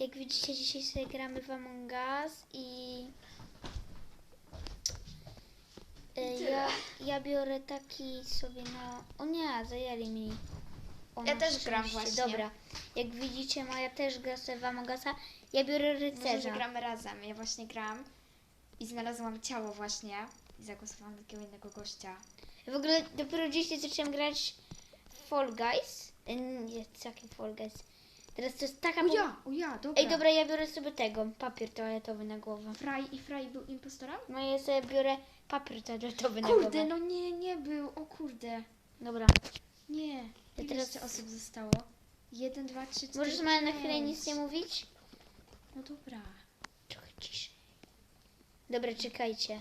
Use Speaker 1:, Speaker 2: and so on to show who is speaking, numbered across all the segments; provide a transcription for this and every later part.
Speaker 1: Jak widzicie, dzisiaj sobie gramy w Among Us i... E. Ja, ja biorę taki sobie na... O nie, zajęli mi. O,
Speaker 2: Ja też gram właśnie.
Speaker 1: Dobra, jak widzicie, Maja też gra sobie w Among Usa. Ja biorę
Speaker 2: Może, że
Speaker 1: rycerza.
Speaker 2: gramy razem. Ja właśnie gram i znalazłam ciało właśnie i zagłosowałam na takiego innego gościa.
Speaker 1: W ogóle dopiero dzisiaj zacząłem grać w Fall Guys. E, Nie, jaki Fall Guys? Teraz to jest taka...
Speaker 2: O ja, o ja, dobra.
Speaker 1: Ej, dobra, ja biorę sobie tego, papier toaletowy na głowę.
Speaker 2: Fraj i Fraj był impostorem?
Speaker 1: No ja sobie biorę papier toaletowy na głowę.
Speaker 2: Kurde, no nie, nie był, o kurde.
Speaker 1: Dobra.
Speaker 2: Nie.
Speaker 1: Ja
Speaker 2: Ile
Speaker 1: teraz-
Speaker 2: jeszcze osób zostało? Jeden, dwa, trzy, cztery,
Speaker 1: Możesz Maja na chwilę nic nie mówić?
Speaker 2: No dobra.
Speaker 1: Trochę ciszej. Dobra, czekajcie.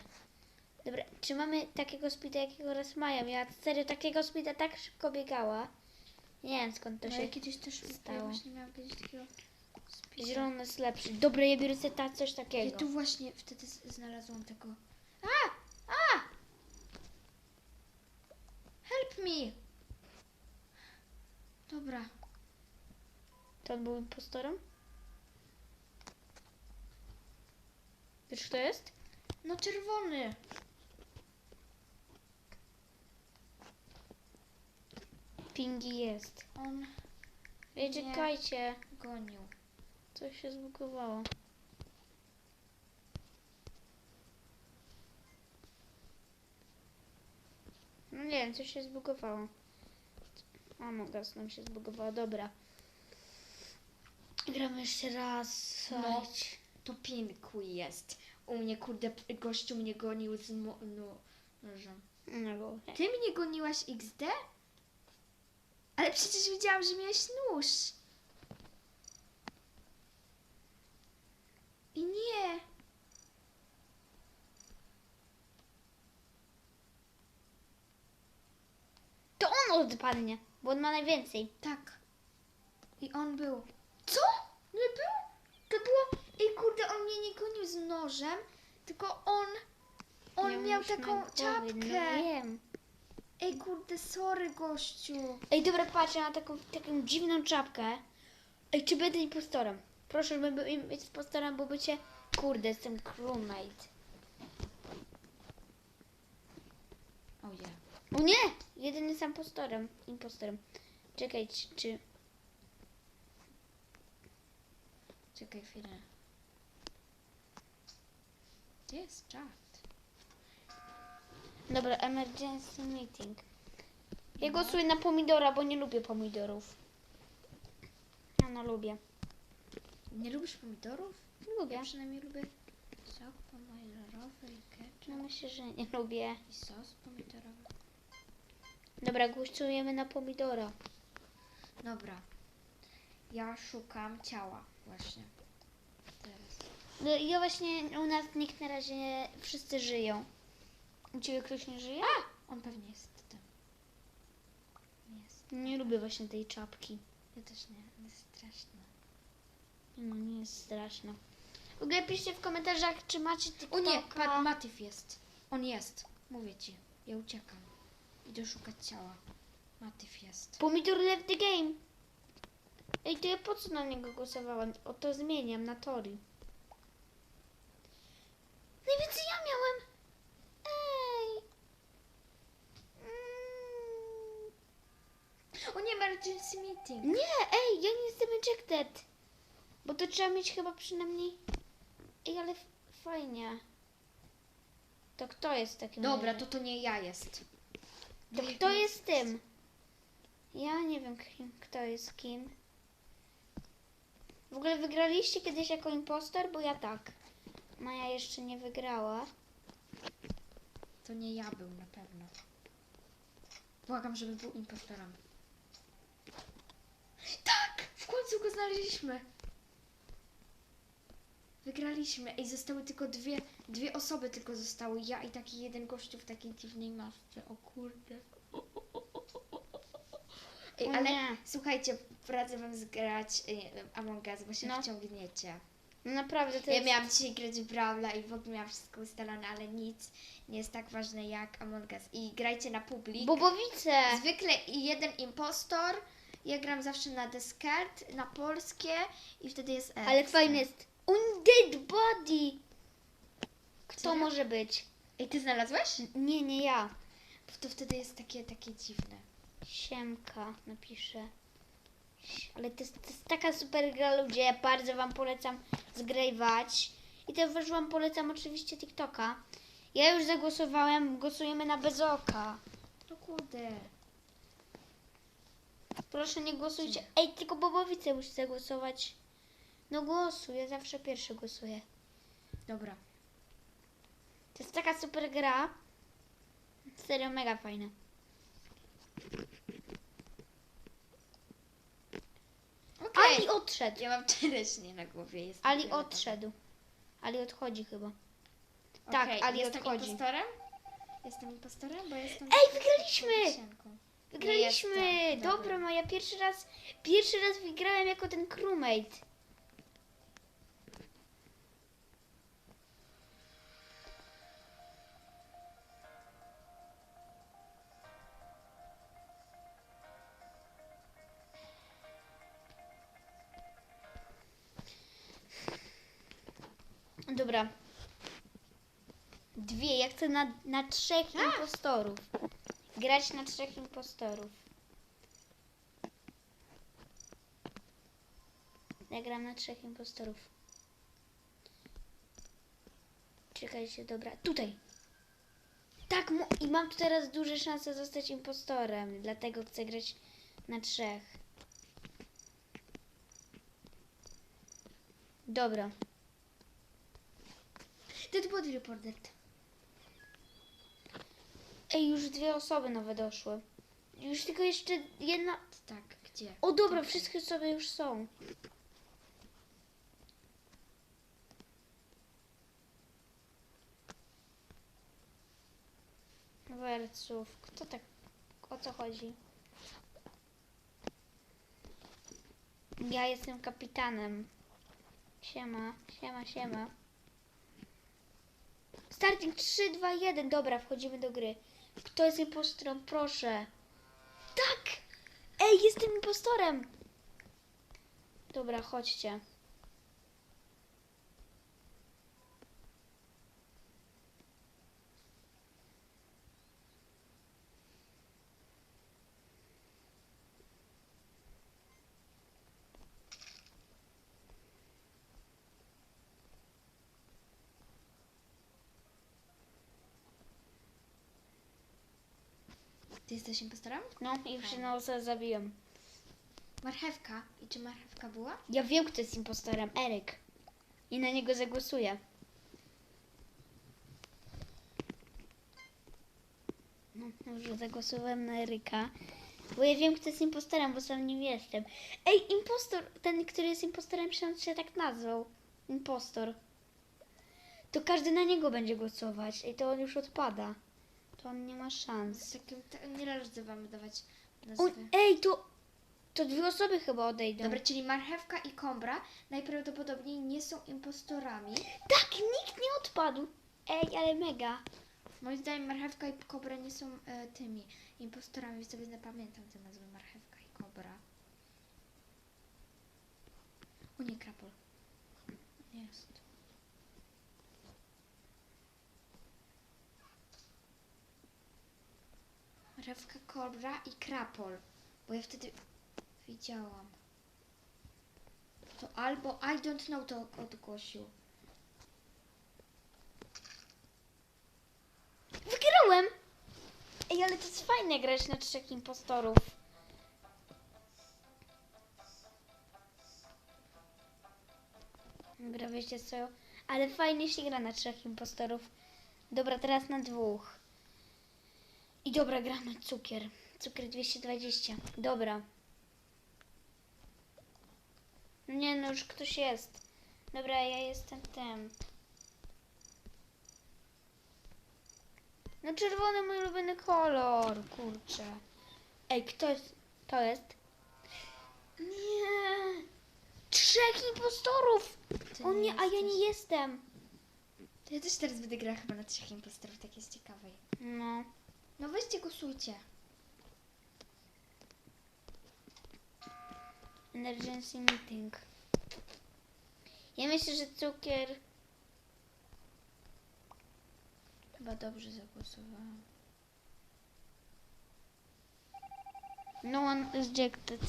Speaker 1: Dobra, czy mamy takiego speeda, jakiego raz Maja miała? Serio, takiego speeda tak szybko biegała. Nie wiem skąd to
Speaker 2: No
Speaker 1: się...
Speaker 2: ja kiedyś też
Speaker 1: stało.
Speaker 2: Ja właśnie miałam kiedyś takiego speeda.
Speaker 1: Zielony jest lepszy. Dobra, ja biorę sobie ta, coś
Speaker 2: Ja
Speaker 1: takiego.
Speaker 2: tu właśnie wtedy z- znalazłam tego. A! A! Help me! Dobra.
Speaker 1: To on był impostorem? Wiesz kto jest?
Speaker 2: No czerwony.
Speaker 1: Pingi jest.
Speaker 2: On
Speaker 1: Ej, czekajcie.
Speaker 2: gonił.
Speaker 1: Coś się zbugowało. No nie wiem, coś się zbugowało. A mogę nam się zbugowało, dobra. Gramy jeszcze raz.
Speaker 2: No.
Speaker 1: słuchajcie.
Speaker 2: To pinku jest. U mnie kurde gościu mnie gonił z mo- no, nożem.
Speaker 1: No.
Speaker 2: Ty mnie goniłaś XD? Ale przecież widziałam, że miałeś nóż. I nie.
Speaker 1: To on odpadnie, bo on ma najwięcej.
Speaker 2: Tak. I on był. Co? Nie był? To było. Ej, kurde, on mnie nie gonił z nożem, tylko on. On miał taką
Speaker 1: głowie,
Speaker 2: czapkę.
Speaker 1: No wiem.
Speaker 2: Ej, kurde, sorry, gościu.
Speaker 1: Ej, dobra, patrz, ja mam taką, taką dziwną czapkę. Ej, czy będę impostorem? Proszę, żeby był im- impostorem, bo bycie... Kurde, jestem crewmate.
Speaker 2: O je.
Speaker 1: O nie! Jeden jest impostorem. Impostorem. Czekaj, czy- czy...
Speaker 2: Czekaj chwilę. Gdzie jest czat?
Speaker 1: Dobra, emergency meeting. Ja głosuję na pomidora, bo nie lubię pomidorów. Ja no lubię.
Speaker 2: Nie lubisz pomidorów?
Speaker 1: Lubię.
Speaker 2: Ja przynajmniej lubię sok pomidorowy i ketchup
Speaker 1: No myślę, że nie lubię.
Speaker 2: i sos pomidorowy.
Speaker 1: Dobra, głosujemy na pomidora.
Speaker 2: Dobra. Ja szukam ciała właśnie. Teraz.
Speaker 1: No i ja właśnie, u nas nikt na razie, wszyscy żyją. U Ciebie ktoś nie żyje?
Speaker 2: On pewnie jest tam. Jest.
Speaker 1: Nie lubię właśnie tej czapki.
Speaker 2: Ja też nie. On jest straszny.
Speaker 1: No nie jest straszna. W ogóle piszcie w komentarzach, czy macie TikToka.
Speaker 2: O nie, pan Matyw jest. On jest. Mówię ci. Ja uciekam. Idę szukać ciała. Matyw jest.
Speaker 1: Pomidor left the game. Ej, to ja po co na niego głosowałam? O to zmieniam na Tori. Najwięcej ja miałem. Ej. Mm.
Speaker 2: O nie,
Speaker 1: Nie, ej, ja nie jestem ejected. Bo to trzeba mieć chyba przynajmniej... Ej, ale fajnie. To kto jest w takim
Speaker 2: Dobra,
Speaker 1: razie?
Speaker 2: to to nie ja jest.
Speaker 1: To kto jest tym? Ja nie wiem, kim, kto jest kim. W ogóle wygraliście kiedyś jako impostor? Bo ja tak. Maja jeszcze nie wygrała.
Speaker 2: To nie ja był na pewno. Błagam, żeby był impostorem. Tak! W końcu go znaleźliśmy. Wygraliśmy. Ej, zostały tylko dwie, dwie osoby tylko zostały. Ja i taki jeden gościu w takiej dziwnej masce. O kurde. Ej,
Speaker 1: O
Speaker 2: ale
Speaker 1: nie.
Speaker 2: słuchajcie, radzę wam zgrać y, Among Us, bo się
Speaker 1: No.
Speaker 2: wciągniecie.
Speaker 1: No naprawdę, to
Speaker 2: Ja
Speaker 1: jest...
Speaker 2: miałam dzisiaj grać w Brawla i w ogóle miałam wszystko ustalone, ale nic nie jest tak ważne jak Among Us. I grajcie na publik.
Speaker 1: Bobowice!
Speaker 2: Zwykle jeden impostor Ja gram zawsze na Descart, na polskie i wtedy jest F.
Speaker 1: Ale fajny jest. Undead Body! Kto
Speaker 2: Serio?
Speaker 1: może być?
Speaker 2: Ej, ty znalazłeś?
Speaker 1: Nie, nie ja.
Speaker 2: Bo to wtedy jest takie, takie dziwne.
Speaker 1: Siemka napiszę. Ale to jest, to jest taka super gra, ludzie. Ja bardzo Wam polecam zgrywać. I też Wam polecam oczywiście TikToka. Ja już zagłosowałem. Głosujemy na Bezoka.
Speaker 2: No kurde.
Speaker 1: Proszę nie głosujcie. Ej, tylko Bobowice musi zagłosować. No głosuj, ja zawsze pierwszy głosuję.
Speaker 2: Dobra.
Speaker 1: To jest taka super gra. Serio, mega fajna.
Speaker 2: Okej.
Speaker 1: Ali odszedł.
Speaker 2: Ja mam czereśnie na głowie.
Speaker 1: Ali odszedł. Ali odchodzi chyba. Tak,
Speaker 2: Okej,
Speaker 1: Ali
Speaker 2: jestem
Speaker 1: odchodzi.
Speaker 2: impostorem? Jestem impostorem, bo jestem...
Speaker 1: Ej, wygraliśmy! Wygraliśmy!
Speaker 2: jestem.
Speaker 1: Dobra,
Speaker 2: Dobra.
Speaker 1: Maja, pierwszy raz, pierwszy raz wygrałem jako ten crewmate. Dobra. Dwie, ja chcę na, na trzech impostorów. Grać na trzech impostorów. Ja gram na trzech impostorów. Czekajcie, dobra. Tutaj. Tak, i mam tu teraz duże szanse zostać impostorem. Dlatego chcę grać na trzech. Dobra.
Speaker 2: Dead body reported.
Speaker 1: Ej, już dwie osoby nowe doszły. Już tylko jeszcze jedna.
Speaker 2: Tak, gdzie?
Speaker 1: O dobra,
Speaker 2: Tutaj.
Speaker 1: wszystkie osoby już są. Werców. Kto tak... O co chodzi? Ja jestem kapitanem. Siema, siema, siema. Starting 3, 2, 1. Dobra, wchodzimy do gry. Kto jest impostorem? Proszę. Tak! Ej, jestem impostorem! Dobra, chodźcie.
Speaker 2: Ty jesteś impostorem?
Speaker 1: No i już jedną osobę zabiłem.
Speaker 2: Marchewka. I czy marchewka była?
Speaker 1: Ja wiem, kto jest impostorem. Eryk. I na niego zagłosuję. No, już zagłosowałem na Eryka. Bo ja wiem, kto jest impostorem, bo sam nim jestem. Ej, impostor! Ten, który jest impostorem, się się tak nazwał. Impostor. To każdy na niego będzie głosować. I to on już odpada. To on nie ma szans.
Speaker 2: Takim, ta, nie wam dawać nazwy.
Speaker 1: ej, to, to dwie osoby chyba odejdą.
Speaker 2: Dobra, czyli marchewka i kombra najprawdopodobniej nie są impostorami.
Speaker 1: Tak, nikt nie odpadł. Ej, ale mega.
Speaker 2: Moim zdaniem marchewka i kobra nie są e, tymi impostorami, więc sobie zapamiętam te nazwy marchewka i kobra. O nie, krapol. Jest. Marchewka, kobra i krapol. Bo ja wtedy widziałam. To albo I don't know to odgłosił.
Speaker 1: Wygrałem! Ej, ale to jest fajne grać na trzech impostorów. Dobra, wiecie co? Ale fajnie się gra na trzech impostorów. Dobra, teraz na dwóch. I dobra, gramy cukier. Cukier 220. Dobra. Nie no, już ktoś jest. Dobra, ja jestem tym. No czerwony mój ulubiony kolor, kurczę. Ej, kto jest? To jest? Nie. Trzech impostorów!
Speaker 2: Ty
Speaker 1: O nie, a ja nie jestem.
Speaker 2: To ja też teraz będę grała chyba na trzech impostorów, tak jest ciekawej.
Speaker 1: No.
Speaker 2: No weźcie, głosujcie.
Speaker 1: Emergency meeting. Ja myślę, że cukier...
Speaker 2: Chyba dobrze zagłosowałam.
Speaker 1: No one ejected.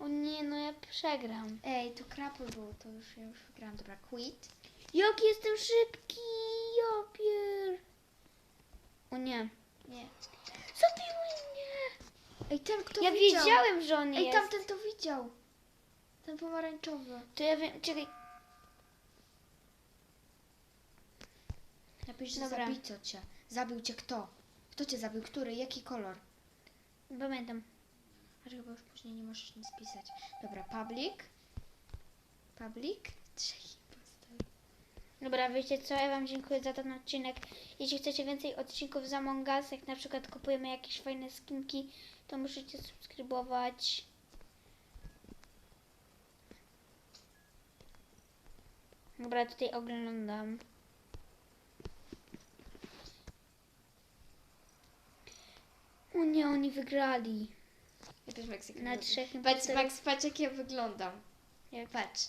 Speaker 1: O nie, no ja przegram.
Speaker 2: Ej, to krapy był, to już ja już wygrałam. Dobra, quit.
Speaker 1: Jak jestem szybki, ja pier... O nie.
Speaker 2: Nie.
Speaker 1: Zabiły mnie.
Speaker 2: Ej, ten kto
Speaker 1: Ja
Speaker 2: widział?
Speaker 1: wiedziałem, że on
Speaker 2: Ej,
Speaker 1: jest.
Speaker 2: tamten to widział. Ten pomarańczowy.
Speaker 1: To ja wiem, czekaj.
Speaker 2: Napisz, że
Speaker 1: Dobra.
Speaker 2: zabito cię. Zabił cię kto? Kto cię zabił? Który? Jaki kolor?
Speaker 1: Pamiętam.
Speaker 2: Aż chyba już później nie możesz nic pisać. Dobra, public. Public. Trzech.
Speaker 1: Dobra, wiecie co? Ja Wam dziękuję za ten odcinek. Jeśli chcecie więcej odcinków z Among Us, jak na przykład kupujemy jakieś fajne skinki, to musicie subskrybować. Dobra, tutaj oglądam. O nie, oni wygrali.
Speaker 2: Ja też Meksyk.
Speaker 1: Na trzech
Speaker 2: Patrz. Max, patrz jak ja wyglądam.
Speaker 1: Jak-
Speaker 2: Patrz.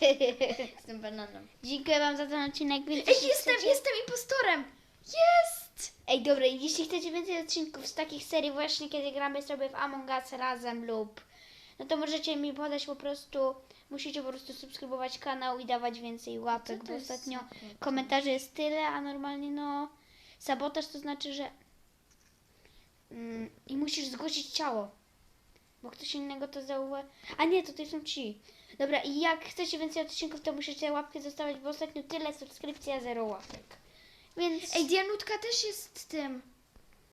Speaker 2: Jestem bananem.
Speaker 1: Dziękuję Wam za ten odcinek.
Speaker 2: Ej, jestem,
Speaker 1: chcecie-
Speaker 2: jestem impostorem! Jest!
Speaker 1: Ej, dobra, jeśli chcecie więcej odcinków z takich serii właśnie, kiedy gramy sobie w Among Us razem lub no to możecie mi podać po prostu, musicie po prostu subskrybować kanał i dawać więcej łapek, bo
Speaker 2: jest
Speaker 1: ostatnio
Speaker 2: sabotaż?
Speaker 1: komentarzy jest tyle, a normalnie no sabotaż to znaczy, że mm, i musisz zgłosić ciało, bo ktoś innego to zauważy. A nie, tutaj są ci. Dobra, i jak chcecie więcej odcinków, to musicie łapkę zostawiać, bo ostatnio tyle subskrypcji, a zero łapek. Więc...
Speaker 2: Ej, Dianutka też jest tym.